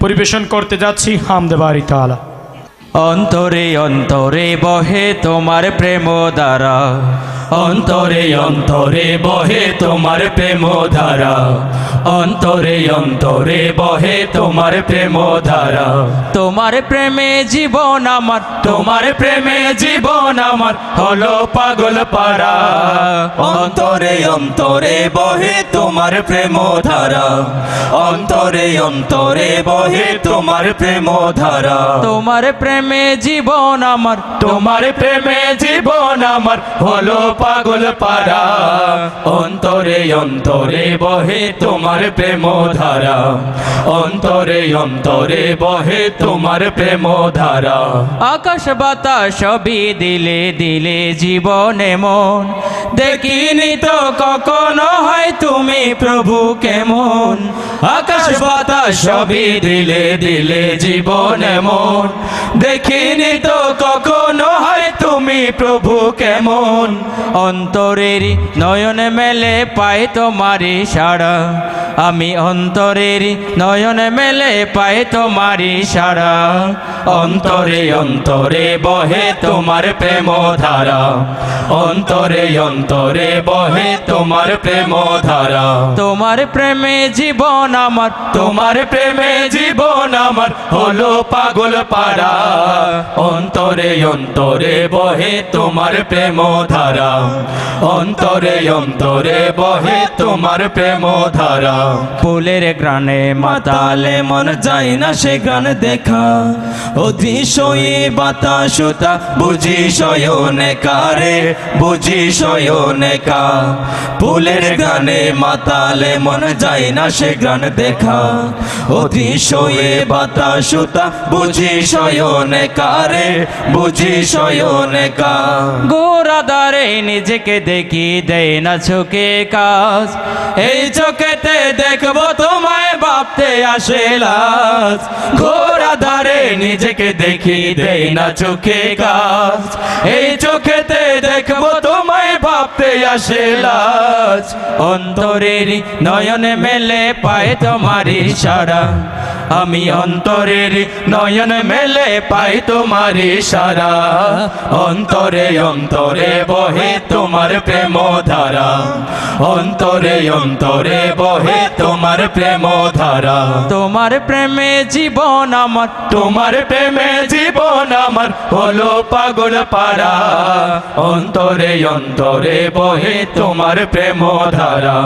পরিবেশন করতে যাচ্ছি হামদে বাড়ি তালা অন্তরে অন্তরে বহে তোমার প্রেম দ্বারা। অন্তরে অন্তরে বহে তোমার প্রেম ধারা অন্তরে অন্তরে বহে তোমার প্রেম ধারা তোমার প্রেমে জীবন আমার, তোমার প্রেমে জীবন আমার, হলো পাগল পারা অন্তরে অন্তরে বহে তোমার প্রেম ধারা অন্তরে অন্তরে বহে তোমার প্রেম ধারা তোমার প্রেমে জীবন আমার, তোমার প্রেমে জীবন আমার, হলো পাগল পারা অন্তরে অন্তরে বহে তোমার প্রেম ধারা অন্তরে অন্তরে বহে তোমার প্রেম ধারা আকাশ বাতাস সবই দিলে দিলে জীবনে মন। দেখিনি তো কখনো হয় তুমি প্রভু কেমন। আকাশ বাতাস সবই দিলে দিলে জীবনে মন। দেখিনি তো কখনো তুমি প্রভু কেমন? অন্তরের নয়ন মেলে পাই তোমারি সারা আমি অন্তরের নয়ন মেলে পাই তোমারি সারা অন্তরে অন্তরে বহে তোমার প্রেম ধারা অন্তরে অন্তরে বহে তোমার প্রেম ধারা তোমার প্রেমে জীবন আমার, তোমার প্রেমে জীবন আমার হলো পাগল পারা অন্তরে অন্তরে বহে তোমার প্রেম ধারা অন্তরে অন্তরে বহে তোমার প্রেম ধারা ফুলের গ্রানে মাতালে মন যায় না সে গান দেখা। অতিশয়ে বাতাসতা বুঝি শয়নে কারে বুঝি শয়নে কা ফুলের গানে মাতালে মন যায় না সে গান দেখা। অতিশয়ে বাতাসতা বুঝি শয়নে কারে বুঝি শয়নে কা গোরাদারে নিজেকে দেখি দেয় না চোখে কাজ। এই চোখেতে দেখব তোমায় ভাবতে আসে লাজ। ঘোরাধারে নিজেকে দেখি দেয় না চোখে কাজ। এই চোখেতে দেখব তোমায় আসে লাজ অন্তরের নয়ন মেলে পায় তোমারি সারা। আমি অন্তরের নয়ন মেলে পাই তোমারি সারা। অন্তরে অন্তরে বহে তোমার প্রেম ধারা অন্তরে অন্তরে বহে তোমার প্রেম ধারা তোমার প্রেমে জীবন আমার, তোমার প্রেমে জীবন আমার হলো পাগল পারা অন্তরে অন্তরে বহে তোমার প্রেম ধারা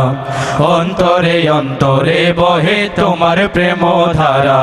অন্তরে অন্তরে বহে তোমার প্রেম ধারা